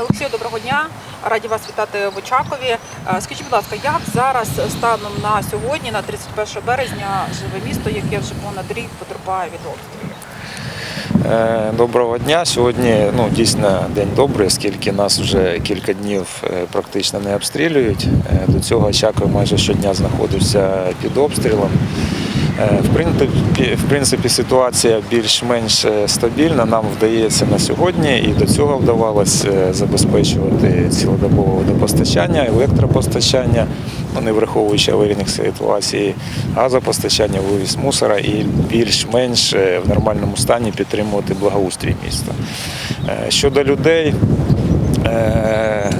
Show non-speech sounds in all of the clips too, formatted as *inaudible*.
Олексію, доброго дня. Раді вас вітати в Очакові. Е, Скажіть, будь ласка, як зараз станом на сьогодні, на 31 березня, живе місто, яке вже понад рік потерпає від обстрілів? Е, Доброго дня. Сьогодні ну, дійсно день добрий, оскільки нас вже кілька днів е, практично не обстрілюють. До цього Очаков майже щодня знаходився під обстрілом. Е, В принципі, ситуація більш-менш е, стабільна. Нам вдається на сьогодні, і до цього вдавалося е, забезпечувати цілодобове водопостачання, електропостачання, ну, не враховуючи аварійних ситуацій, газопостачання, вивіз мусора і більш-менш в нормальному стані підтримувати благоустрій міста. Щодо людей,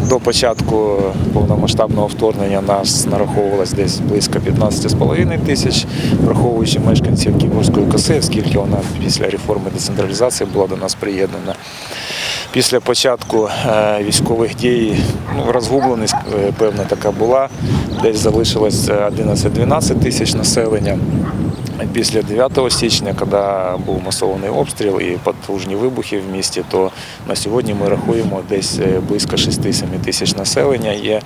До початку повномасштабного вторгнення нас нараховувалось десь близько 15,5 тисяч, враховуючи мешканців Ківерської коси, оскільки вона після реформи децентралізації була до нас приєднана. Після початку е, військових дій ну, розгубленість е, певна така була. Десь залишилось 11-12 тисяч населення. Після 9 січня, коли був масований обстріл і потужні вибухи в місті, то на сьогодні ми рахуємо десь е, близько 6-7 тисяч населення є.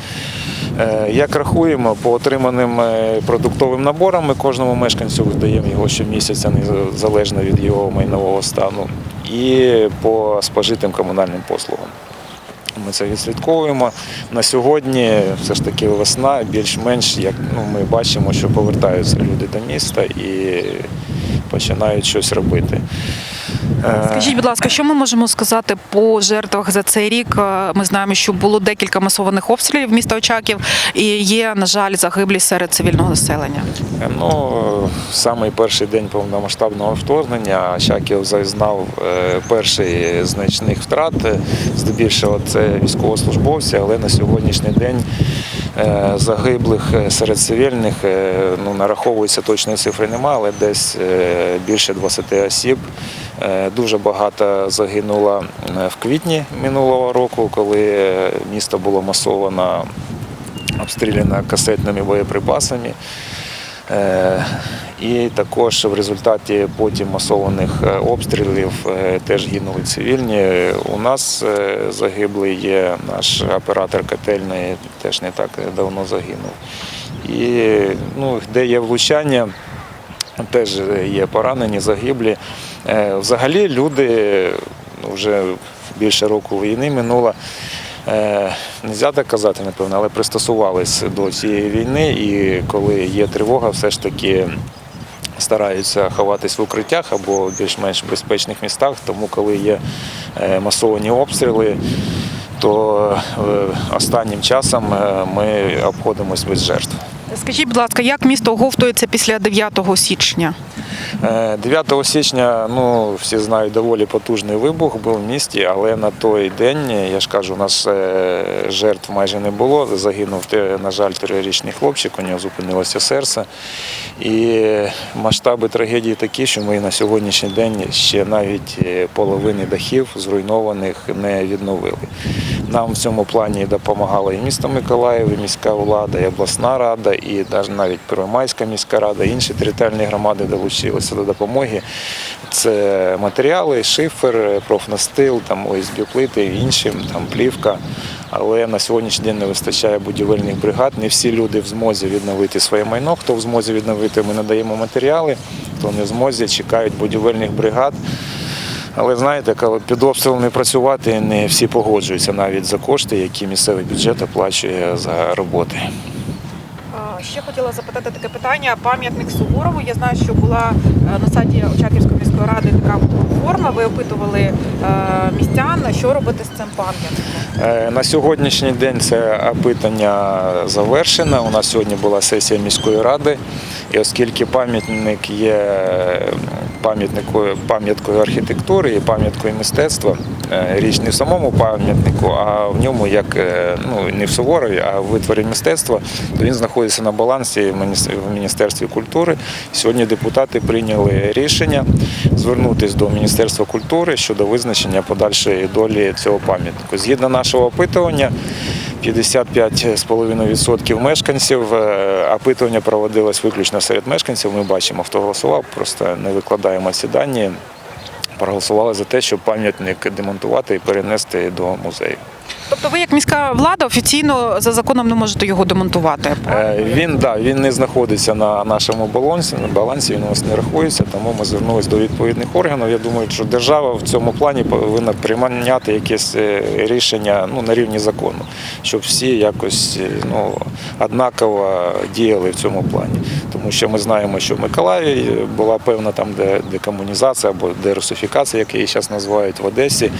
Е, Як рахуємо, по отриманим е, продуктовим наборам ми кожному мешканцю видаємо його щомісяця, незалежно від його майнового стану, і по спожитим комунальним послугам. Ми це відслідковуємо. На сьогодні все ж таки весна, більш-менш як ну, ми бачимо, що повертаються люди до міста і починають щось робити. Е, Скажіть, будь ласка, що ми можемо сказати по жертвах за цей рік? Е, Ми знаємо, що було декілька масованих обстрілів міста Очаків, і є, на жаль, загиблі серед цивільного населення. Ну, в самий перший день повномасштабного вторгнення Чаків зазнав е, перший значних втрат. Здебільшого це військовослужбовці, але на сьогоднішній день е, загиблих е, серед цивільних е, ну, нараховується точної цифри немає, але десь е, більше 20 осіб. Е, Дуже багато загинуло е, в квітні минулого року, коли е, місто було масовано обстріляно касетними боєприпасами. І також в результаті потім масованих обстрілів теж гинули цивільні. У нас загиблий є наш оператор котельної, теж не так давно загинув. І ну, де є влучання, теж є поранені, загиблі. Е, Взагалі люди ну, вже більше року війни минуло. Е, Нельзя так казати, напевно, але пристосувались до цієї війни, і коли є тривога, все ж таки стараються ховатись в укриттях або більш-менш безпечних містах. Тому, коли є е, масовані обстріли, то останнім часом ми обходимось без жертв. Скажіть, будь ласка, як місто оговтується після 9 січня? Е, 9 січня, ну всі знають, доволі потужний вибух був в місті, але на той день, я ж кажу, у нас е, жертв майже не було. Загинув, на жаль, трирічний хлопчик, у нього зупинилося серце. І масштаби трагедії такі, що ми на сьогоднішній день ще навіть е, половини дахів зруйнованих не відновили. Нам в цьому плані допомагала і місто Миколаїв, і міська влада, і обласна рада, і навіть Первомайська міська рада, і інші територіальні громади долучилися до допомоги. Це матеріали, шифер, профнастил, там ОСБ плити, інші, там плівка. Але на сьогоднішній день не вистачає будівельних бригад. Не всі люди в змозі відновити своє майно. Хто в змозі відновити, ми надаємо матеріали, хто не в змозі, чекають будівельних бригад. Але знаєте, коли під обстрілами працювати, не всі погоджуються навіть за кошти, які місцевий бюджет оплачує за роботи. Ще хотіла запитати таке питання. Пам'ятник Суворову. Я знаю, що була е, на сайті Очаківської міської ради така форма. Ви опитували е, містян, що робити з цим пам'ятником. Е, На сьогоднішній день це опитання завершено. У нас сьогодні була сесія міської ради, і оскільки пам'ятник є пам'ятникою пам'яткою архітектури і пам'яткою мистецтва, річ не в самому пам'ятнику, а в ньому як ну не в Суворові, а в витворі мистецтва, то він знаходиться на балансі в Міністерстві культури. Сьогодні депутати прийняли рішення звернутися до Міністерства культури щодо визначення подальшої долі цього пам'ятнику. Згідно нашого опитування, 55,5% мешканців. е, Опитування проводилось виключно серед мешканців. Ми бачимо, хто голосував, просто не викладаємо ці дані. Проголосували за те, щоб пам'ятник демонтувати і перенести до музею. Тобто ви як міська влада офіційно за законом не можете його демонтувати? Е, Він да, він не знаходиться на нашому балансі, на балансі він у нас не рахується, тому ми звернулися до відповідних органів. Я думаю, що держава в цьому плані повинна приймати якесь е, рішення ну, на рівні закону, щоб всі якось е, ну, однаково діяли в цьому плані. Тому що ми знаємо, що в Миколаєві була певна там де, декомунізація або дерусифікація, як її зараз називають в Одесі.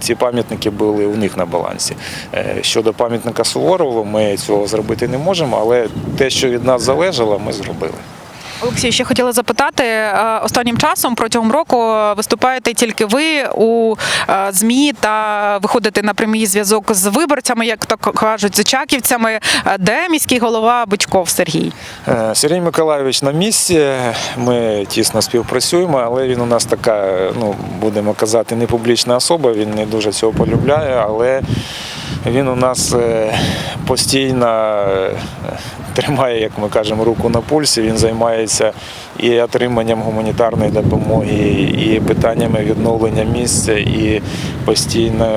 Ці пам'ятники були них на балансі. Е, Щодо пам'ятника Суворову, ми цього зробити не можемо, але те, що від нас залежало, ми зробили. Олексій, ще хотіла запитати е, останнім часом протягом року виступаєте тільки ви у е, змі та виходите на прямий зв'язок з виборцями, як то кажуть, з очаківцями. Е, Де міський голова Бичков Сергій? Е, Сергій Миколайович на місці. Ми тісно співпрацюємо, але він у нас така, ну будемо казати, не публічна особа. Він не дуже цього полюбляє, але він у нас е, постійно е, тримає, як ми кажемо, руку на пульсі. Він займається і отриманням гуманітарної допомоги, і питаннями відновлення місця, і постійно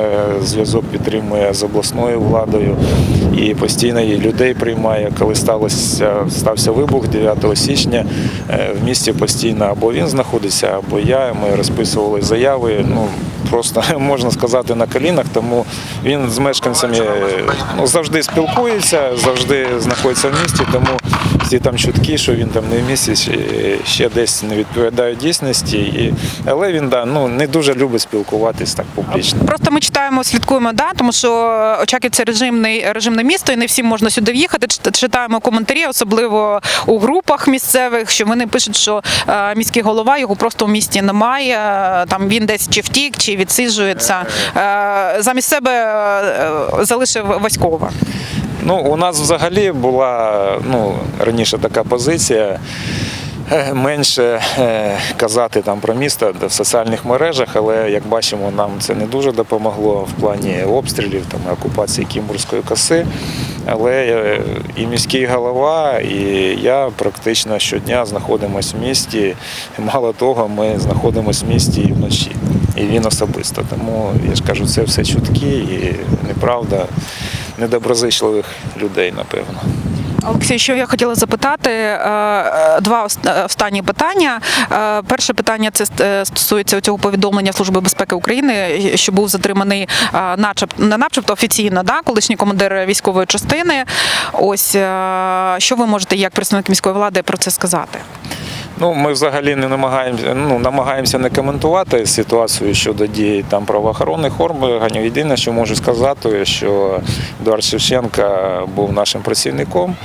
зв'язок підтримує з обласною владою, і постійно і людей приймає. Коли сталося стався вибух 9 січня, е, в місті постійно або він знаходиться, або я. Ми розписували заяви. Ну просто *laughs* можна сказати на колінах, тому він з мешканцями ну, завжди спілкується, завжди знаходиться в місті, тому всі там чутки, що він там не в місті, ще- десь не відповідає дійсності. І, але він да, ну, не дуже любить спілкуватись так публічно. Просто ми читаємо, слідкуємо, да, тому що Очаків це режимний режимне місто, і не всім можна сюди в'їхати. Чит- Читаємо коментарі, особливо у групах місцевих, що вони пишуть, що е, міський голова його просто в місті немає. е, Там він десь чи втік, чи відсиджується. Е, Замість себе е, залишив Васькова. Ну, у нас взагалі була ну, раніше така позиція. е, Менше казати там про місто в соціальних мережах, але як бачимо, нам це не дуже допомогло в плані обстрілів там окупації Кімбурської коси. Але і міський голова, і я практично щодня знаходимося в місті. Мало того, ми знаходимося в місті і вночі. І він особисто. Тому я ж кажу, це все чутки і неправда недоброзичливих людей, напевно. Олексій, що я хотіла запитати, е, е, два е, останні питання. Перше питання це стосується цього повідомлення Служби безпеки України, що був затриманий, е, начеб не начебто офіційно, да, колишній командир військової частини. Ось що ви можете як представник міської влади про це сказати? Ну, ми взагалі не намагаємося, ну, намагаємося не коментувати ситуацію щодо дій там правоохоронних органів. Єдине, що можу сказати, що Едуард Шевченка був нашим працівником.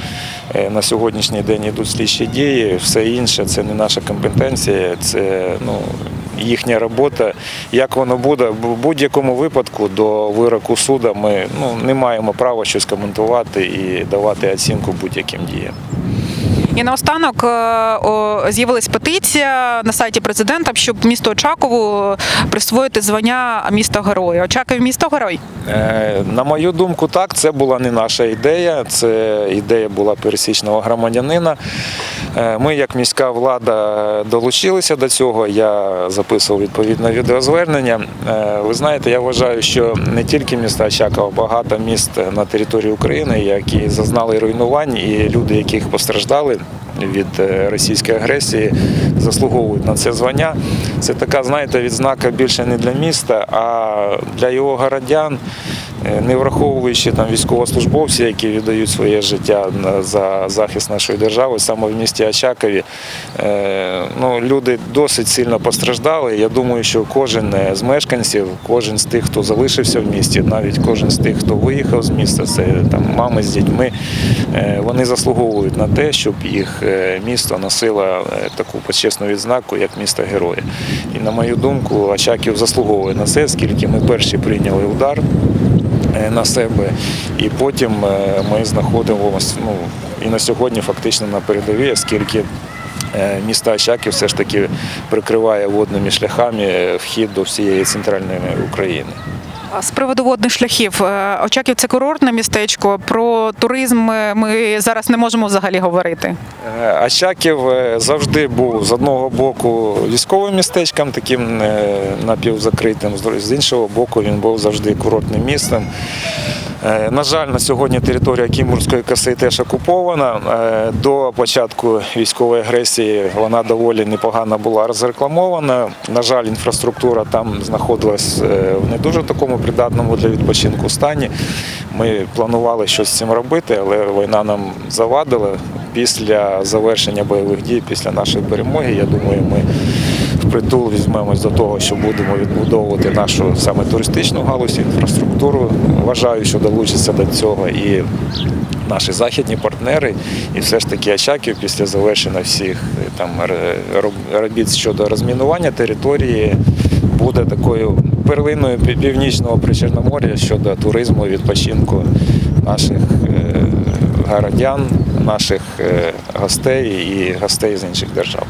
Е, На сьогоднішній день йдуть слідчі дії, все інше це не наша компетенція, це ну, їхня робота. Як воно буде, в будь-якому випадку до вироку суду ми ну, не маємо права щось коментувати і давати оцінку будь-яким діям. І наостанок е, з'явилась петиція на сайті президента, щоб місту Очакову присвоїти звання міста героя. Очаків місто герой. Е, На мою думку, так, це була не наша ідея, це ідея була пересічного громадянина. Е, Ми, як міська влада, долучилися до цього. Я записував відповідне відеозвернення. Е, Ви знаєте, я вважаю, що не тільки міста Очакова, багато міст на території України, які зазнали руйнувань, і люди, яких постраждали від е, російської агресії, заслуговують на це звання. Це така, знаєте, відзнака більше не для міста, а для його городян, не враховуючи там військовослужбовці, які віддають своє життя за захист нашої держави, саме в місті Очакові. Е, Ну, люди досить сильно постраждали. Я думаю, що кожен е, з мешканців, кожен з тих, хто залишився в місті, навіть кожен з тих, хто виїхав з міста, це там мами з дітьми, е, вони заслуговують на те, щоб їх е, місто носило е, таку почесну відзнаку, як місто героя. І на мою думку, Очаків заслуговує на це, оскільки ми перші прийняли удар е, на себе, і потім е, ми знаходимося ну, і на сьогодні фактично на передовій, оскільки міста Щаків все ж таки прикриває водними шляхами е, вхід до всієї центральної України. З приводу водних шляхів, е, Очаків це курортне містечко. Про туризм ми зараз не можемо взагалі говорити. Е, Очаків е, завжди був з одного боку військовим містечком, таким напівзакритим, з іншого боку він був завжди курортним містом. Е, На жаль, на сьогодні територія Кімурської коси теж окупована. Е, До початку військової агресії вона доволі непогано була розрекламована. На жаль, інфраструктура там знаходилась е, в не дуже такому придатному для відпочинку стані. Ми планували щось з цим робити, але війна нам завадила. Після завершення бойових дій, після нашої перемоги, я думаю, ми впритул візьмемось до того, що будемо відбудовувати нашу саме туристичну галузь, інфраструктуру. Вважаю, що долучаться до цього і наші західні партнери, і все ж таки Очаків після завершення всіх е, там робіт щодо розмінування території буде такою перлиною північного Причорномор'я щодо туризму, відпочинку наших е, городян, наших е, гостей і гостей з інших держав.